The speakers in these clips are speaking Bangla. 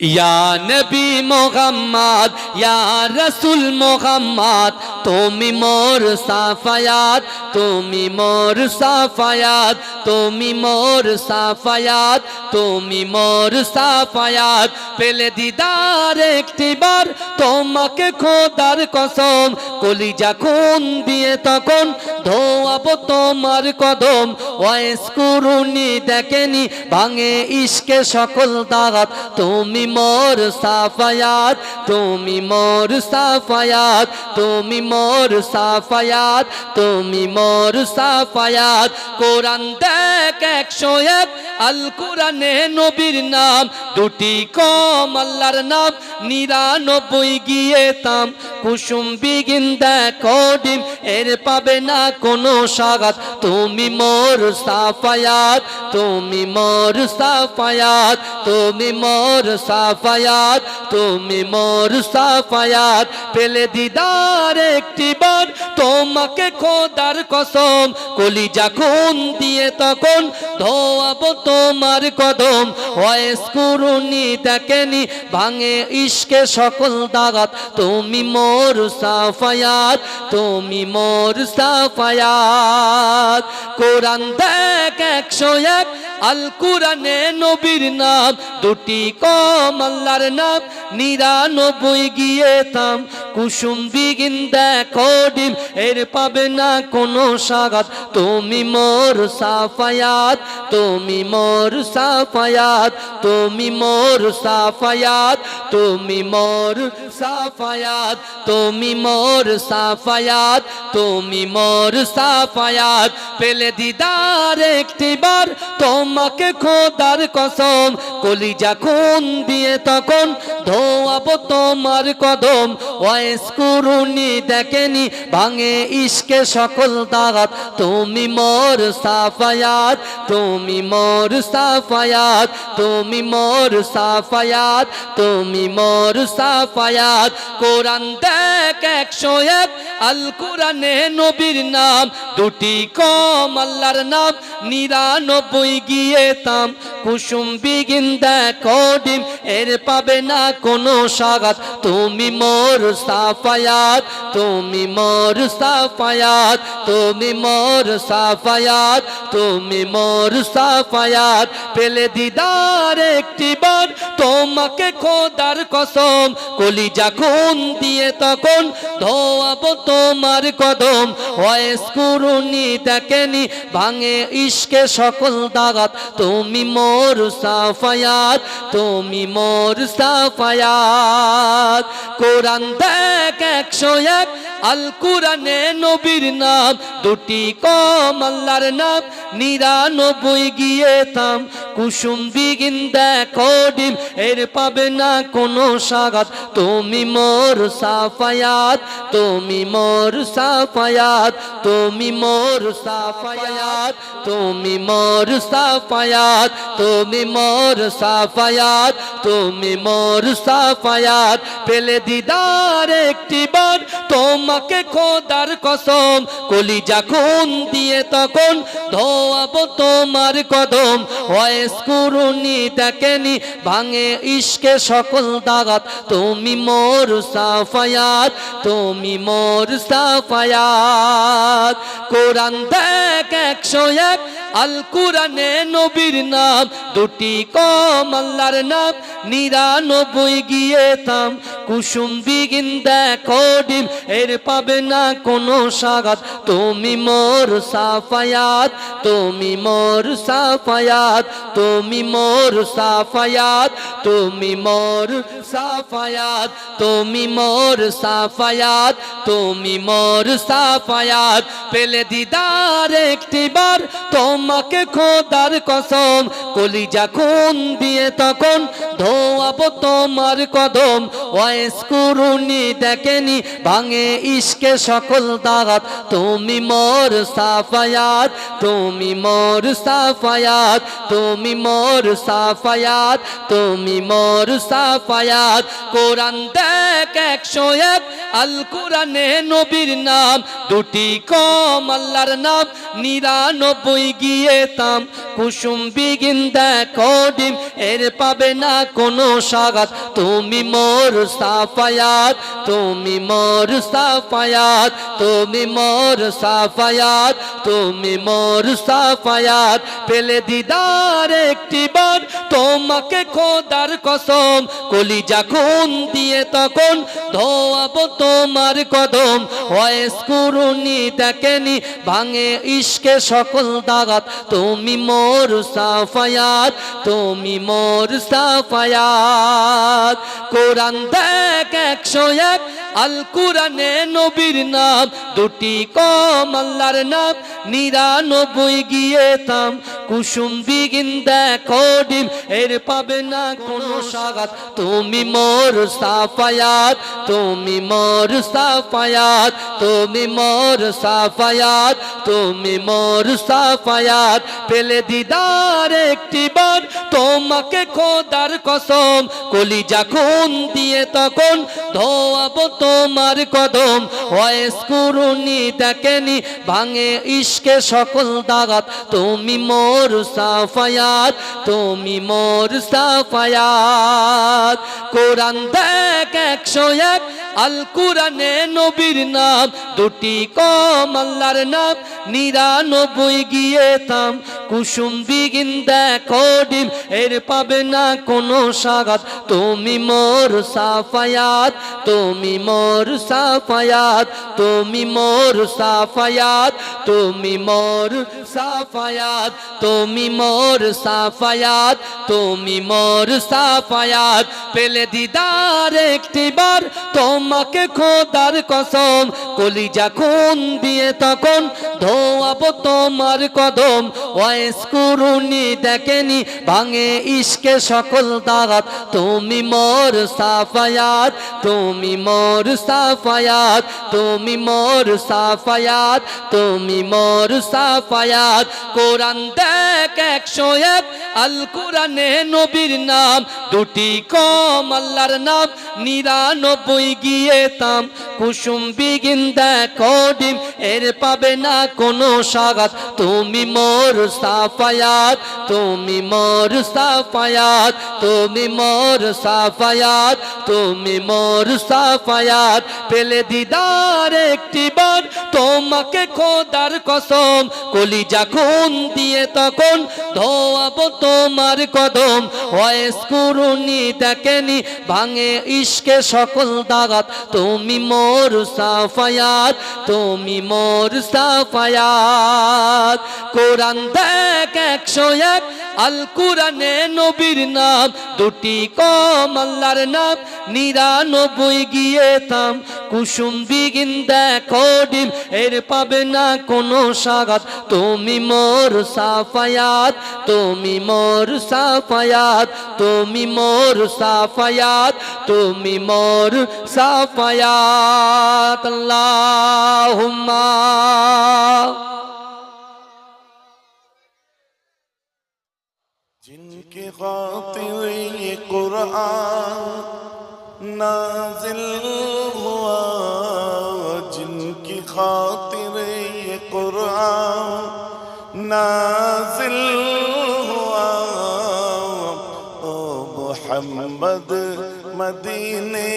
ইয়া নবী মোহাম্মদ, ইয়া রসুল মোহাম্মদ, তুমি মোর সাফায়াত, তুমি মোর সাফায়াত, তুমি মোর সাফায়াত, তুমি মোর সাফায়াত। পেলে দিদার একটিবার তোমাকে খোদার কসম, কলিজা খুন দিয়ে তখন ধোয়াবো তোমার কদম। ওয়েস কুরুনি দেখেনি, ভাঙে ইশকে সকল দাগাত তুমি মোর সাফায়াত তুমি মোর সাফায়াত তুমি মোর সাফায়াত তুমি মোর সাফায়াত। কোরআন দেখ একশো এক আল কোরআনে নবীর নাম। দুটি কম আল্লাহর নাম, নিরানব্বই গিয়ে তাম। কুসুম বিগিন দেখো ডিম, এর পাবে না কোনো সাগাত। তুমি মোর সাফায়াত, তুমি মোর সাফায়াত, তুমি মোর সাফায়াত, তুমি মোর সাফায়াত। পেলে দিদার একটি বার, তোমাকে খোদার কসম, কলিজা খুন দিয়ে তখন ধোয়াবো তোমার কদম। ওয়েস কুরুনি দেখেনি, ভাঙে ইশকে সকল দাগাত। তুমি মোর সাফায়াত, তুমি মোর সাফায়াত। কোরআন দেখ একশো এক, আল কোরআনে নবীর নাম। দুটি কম আল্লাহর নাম, নিরানব্বই গিয়ে থাম। কুসুম বিগিন দেখো ডিম, এর পাবে না কোনো সাগাত তুমি মোর সাফায়াত, তুমি মোর সাফায়াত, তুমি মোর সাফায়াত, তুমি মোর সাফায়াত, তুমি মোর সাফায়াত, তুমি মোর সাফায়াত। পেলে দিদার একটিবার তোমাকে খোদার কসম, কলিজা খুন দিয়ে তখন ধোয়াবো তোমার কদম। কুরুনি দেখেনি, ভাঙে ইশকে সকল দাগাত তুমি মোর সাফায়াত, তুমি মোর সাফায়াত, তুমি মোর সাফায়াত, তুমি মোর সাফায়াত। কোরআন দেখ একশো এক আল কোরআনে নবীর নাম। দুটি কম আল্লাহর নাম, নিরানব্বই গিয়ে তাম। কুসুম বিগিন দেখো ডিম এর পাবে না কোনো সাগাত। তুমি মোর সাফায়াত, তুমি মোর সাফায়াত, তুমি মোর সাফায়াত, তুমি মোর সাফায়াত। পেলে দিদার একটি বার, তোমাকে খোদার কসম, কলিজা খুন দিয়ে তখন ধোয়াবো তোমার কদম। ওয়েস কুরুনি দেখেনি, ভাঙে ইশকে সকল দাগাত। তুমি মোর সাফায়াত, তুমি মোর সাফায়াত। কোরআন দেখ একশো এক। আল কোরআনে নবীর নাম দুটি কম আল্লাহর নাম। নিরানব্বই গিয়ে থাম। কুসুম বিগিন দেখো এর পাবে না কোনো সাগাত তুমি মোর সাফায়াত, তুমি মোর সাফায়াত, তুমি মোর সাফায়াত, তুমি মোর সাফায়াত, তুমি মোর সাফায়াত, তুমি মোর সাফায়াত। পেলে দিদার একটি বার, তোমাকে খোদার কসম, কলিজা খুন দিয়ে তখন ধোয়াবো তোমার কদম। দেখেনি, ভাঙে ইশকে সকল দাগাত তুমি মোর সাফায়াত, তুমি মোর সাফায়াত। কোরআন দেখ একশো এক, আল কোরআনে নবীর নাম। দুটি কম আল্লাহর নাম, নিরানব্বই গিয়ে থাম। কুসুম বিগিন দেখো ডিম, এর পাবে না কোনো সাগাত। তুমি মোর সাফায়াত, তুমি মোর সাফায়াত। তুমি মোর সাফায়াত, তুমি মোর সাফায়াত, তুমি মোর সাফায়াত, তুমি মোর সাফায়াত। পেলে দিদার একটিবার তোমাকে খোদার কসম, কলিজা খুন দিয়ে তখন ধোয়াবো তোমার কদম। ওয়েস কুরুনি দেখেনি, ভাঙে ইশকে সকল দাগাত তুমি মোর সাফায়াত, তুমি মোর সাফায়াত, তুমি মোর সাফায়াত তুমি মোর সাফায়াত। কোরআন এক নাম। দুটি কম নাম, নিরানব্বই গিয়ে তাম। মোর সাফায়াত, তুমি মোর সাফায়াত, তুমি মোর সাফায়াত, তুমি মোর সাফায়াত। পেলে দিদার একটি বার তোমাকে খোদার কসম কলি যখন দিয়ে তখন ধোয়াবো তোমার কদম দেখেনি, ভাঙে ইশকে সকল দাগাত। তুমি মোর সাফায়াত, তুমি মোর সাফায়াত। কোরআন দেখ একশো এক, আল কোরআনে নবীর নাম। দুটি কম আল্লাহর নাম, নিরানব্বই গিয়ে তাম। কুসুম বিগিন দেখো ডিম, এর পাবে না কোনো সাগাত। তুমি মোর সাফায়াত। তুমি মোর সাফায়াত, তুমি মোর সাফায়াত, তুমি মোর সাফায়াত। পেলে দিদার একটি বার তোমাকে খোদার কসম কলি যখন দিয়ে তখন ধোয়াবো তোমার কদম। ওয়েস কুরুনি দেখেনি, ভাঙে ইশকে সকল দাগাত। তুমি মোর সাফায়াত, তুমি মোর সাফায়াত। কোরআন দেখ একশো এক আল কোরআনে নবীর নাম দুটি কম আল্লাহর নাম নিরানব্বই গিয়ে তাম কুসুম বিগিন দেখো ডিম, এর পাবে না কোনো সাগাত। তুমি মোর সাফায়াত, তুমি মোর সাফায়াত, তুমি মোর সাফায়াত, তুমি মোর সাফায়াত, তুমি মোর সাফায়াত, তুমি মোর সাফায়াত। পেলে দিদার একটি বার তোমাকে খোদার কসম কলি যখন দিয়ে তখন ধোয়াবো তোমার কদম। ওয়েস কুরুনি, দেখেনি, ভাঙে ইশকে সকল দাগাত তুমি মোর সাফায়াত, তুমি মোর সাফায়াত, তুমি মোর সাফায়াত, তুমি মোর সাফায়াত। কোরআন দেখ একশো এক, আল কোরআনে নবীর নাম। দুটি কম আল্লাহর নাম, নিরানব্বই গিয়ে তাম। কুসুম বিগিন দেখো ডিম, এর পাবে না কোনো সাগাত। তুমি মোর সাফায়াত, তুমি মোর সাফায়াত, তুমি মোর সাফায়াত, তুমি মোর সাফায়াত। পেলে দিদার একটি বার তোমাকে খোদার কসম কলি যখন দিয়ে তখন ধোয়াবো তোমার কদম। দেখেনি, ভাঙে ইশকে সকল দাগাত। তুমি মোর সাফায়াত, তুমি মোর সাফায়াত। কোরআন দেখ একশো এক। আল কোরআনে নবীর নাম, দুটি কম আল্লাহর নাম। নিরানব্বই গিয়ে তাম কুসুম বিগিন দেখো ডিম। এর পাবে না কোনো সাগাত। তুমি মোর সাফায়াত, তুমি মোর সাফায়াত, তুমি মোর সাফায়াত, তুমি মোর সাফায়াত। আল্লাহুম্মা। کے خاطر یہ قرآن نازل ہوا، جن کی خاطر یہ قرآن نازل ہوا۔ او محمد مدینے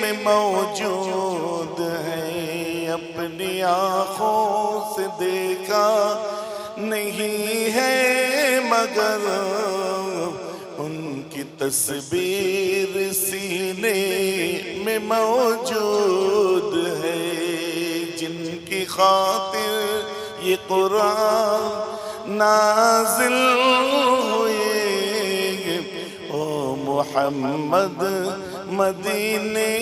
میں موجود ہے، اپنی آنکھوں سے دیکھا نہیں ہے مگر ان کی تصویر سینے میں موجود ہے، جن کی خاطر یہ قرآن نازل ہوئے او محمد مدینے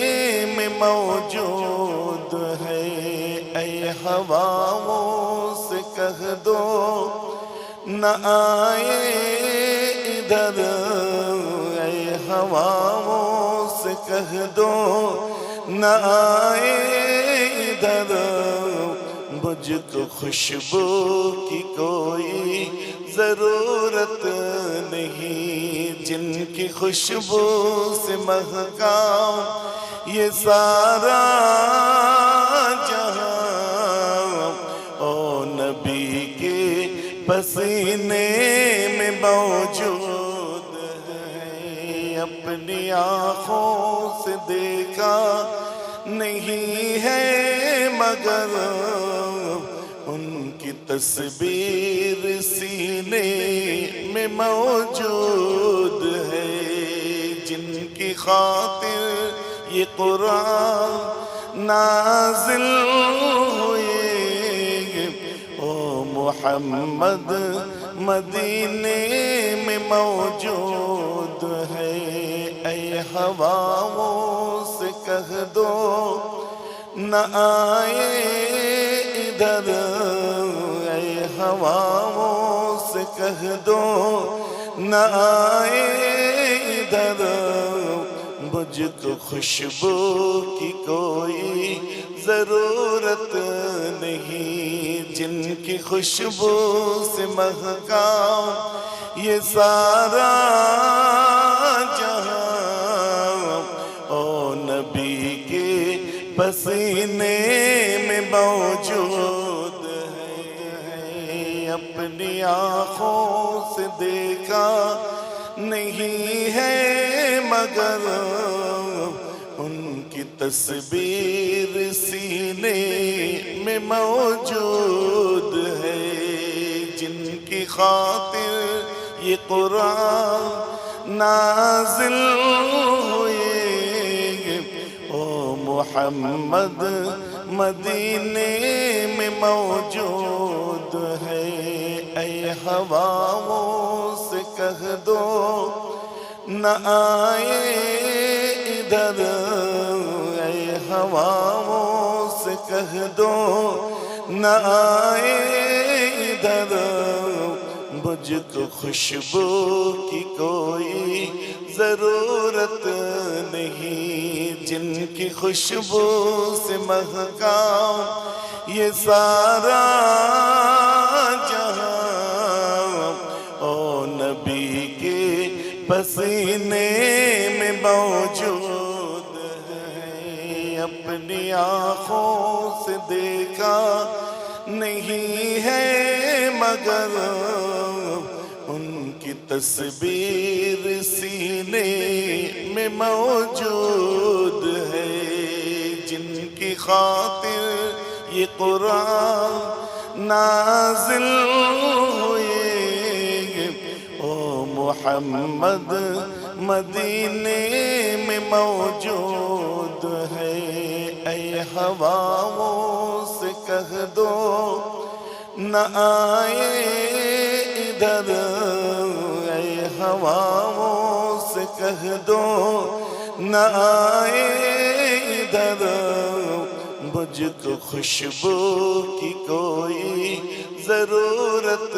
میں موجود ہے، اے ہوا رکھ دو نہ آئے ادھر۔ اے ہواوں سے کہہ دو نہ آئے ادھر۔ مجھ کو خوشبو کی کوئی ضرورت نہیں۔ جن کی خوشبو سے مہکاؤں یہ سارا آنکھوں سے دیکھا نہیں ہے مگر ان کی تصویر سینے میں موجود ہے۔ جن کی خاطر یہ قرآن نازل ہوئے او محمد مدینے میں موجود ہے۔ ہواوں سے کہہ دو، نہ آئے ادھر۔ اے ہواوں سے کہہ دو، نہ آئے ادھر۔ مجھ تو خوشبو کی کوئی ضرورت نہیں۔ جن کی خوشبو سے مہکا یہ سارا اپنی آنکھوں سے دیکھا نہیں ہے، مگر ان کی تصویر سینے میں موجود ہے۔ جن کی خاطر یہ قرآن نازل ہوئے او محمد مدینے میں موجود ہے۔ ہواوں سے کہہ دو، نہ آئے ادھر۔ اے ہواوں سے کہہ دو، نہ آئے ادھر۔ مجھ کو خوشبو کی کوئی ضرورت نہیں۔ جن کی خوشبو سے مہکا یہ سارا آنکھوں سے دیکھا نہیں ہے، مگر ان کی تصویر سینے میں موجود ہے۔ جن کی خاطر یہ قرآن نازل ہوئے او محمد مدینے میں موجود ہے۔ اے ہواوں سے کہہ دو، نہ آئے ادھر۔ اے ہواوں سے کہہ دو، نہ آئے ادھر۔ مجھ کو خوشبو کی کوئی ضرورت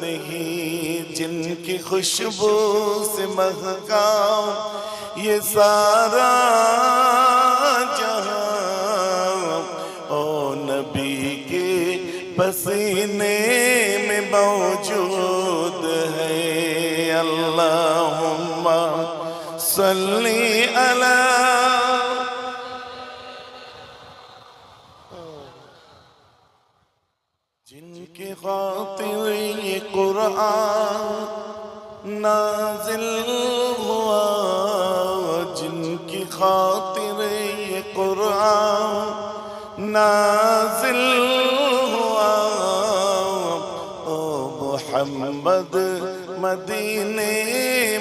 نہیں، جن کی خوشبو سے مہکاؤ یہ سارا सल्ली अला जिनके खातिर ये कुरान नाजिल हुआ जिनकी खातिर ये कुरान नाजिल हुआ ओ मोहम्मद مدینے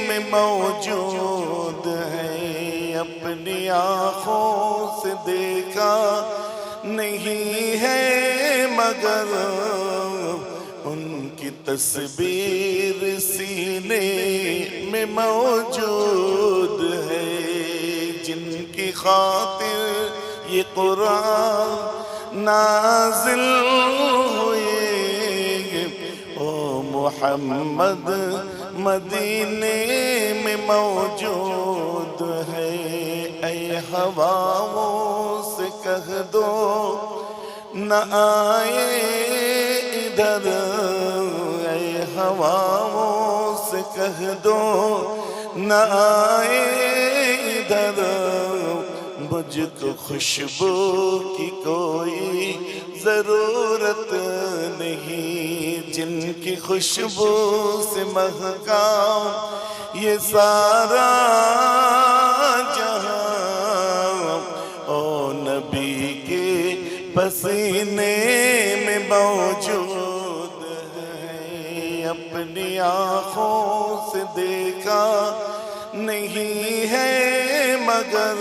میں موجود ہے اپنی آنکھوں سے دیکھا نہیں ہے، مگر ان کی تصویر سینے میں موجود ہے۔ جن کی خاطر یہ قرآن نازل ہوئی محمد مدینے میں موجود ہے۔ اے ہواوں سے کہہ دو، نہ آئے ادھر۔ اے ہواوں سے کہہ دو، نہ آئے ادھر۔ مجھ تو خوشبو کی کوئی ضرورت نہیں جن کی خوشبو سے مہکاؤ، یہ سارا جہاں او نبی کے پسینے میں موجود ہے، اپنی آنکھوں سے دیکھا نہیں ہے مگر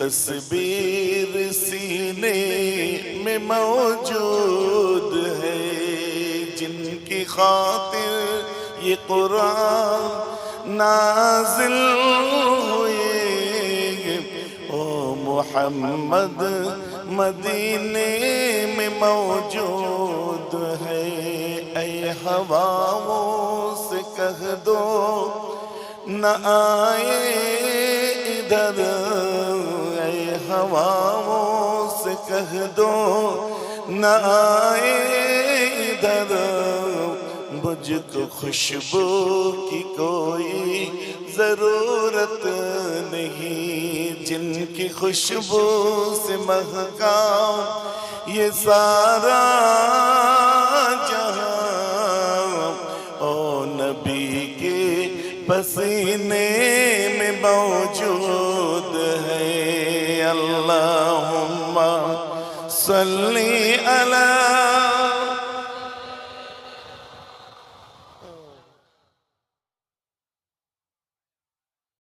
تصویر سینے میں موجود ہے۔ جن کی خاطر یہ قرآن نازل ہوئے او محمد مدینے میں موجود ہے۔ اے ہواوں سے کہہ دو، نہ آئے ادھر۔ ہواؤں سے کہہ دو، نہ آئے ادھر۔ مجھ کو خوشبو کی کوئی ضرورت نہیں۔ جن کی خوشبو سے مہکاؤ یہ سارا صل على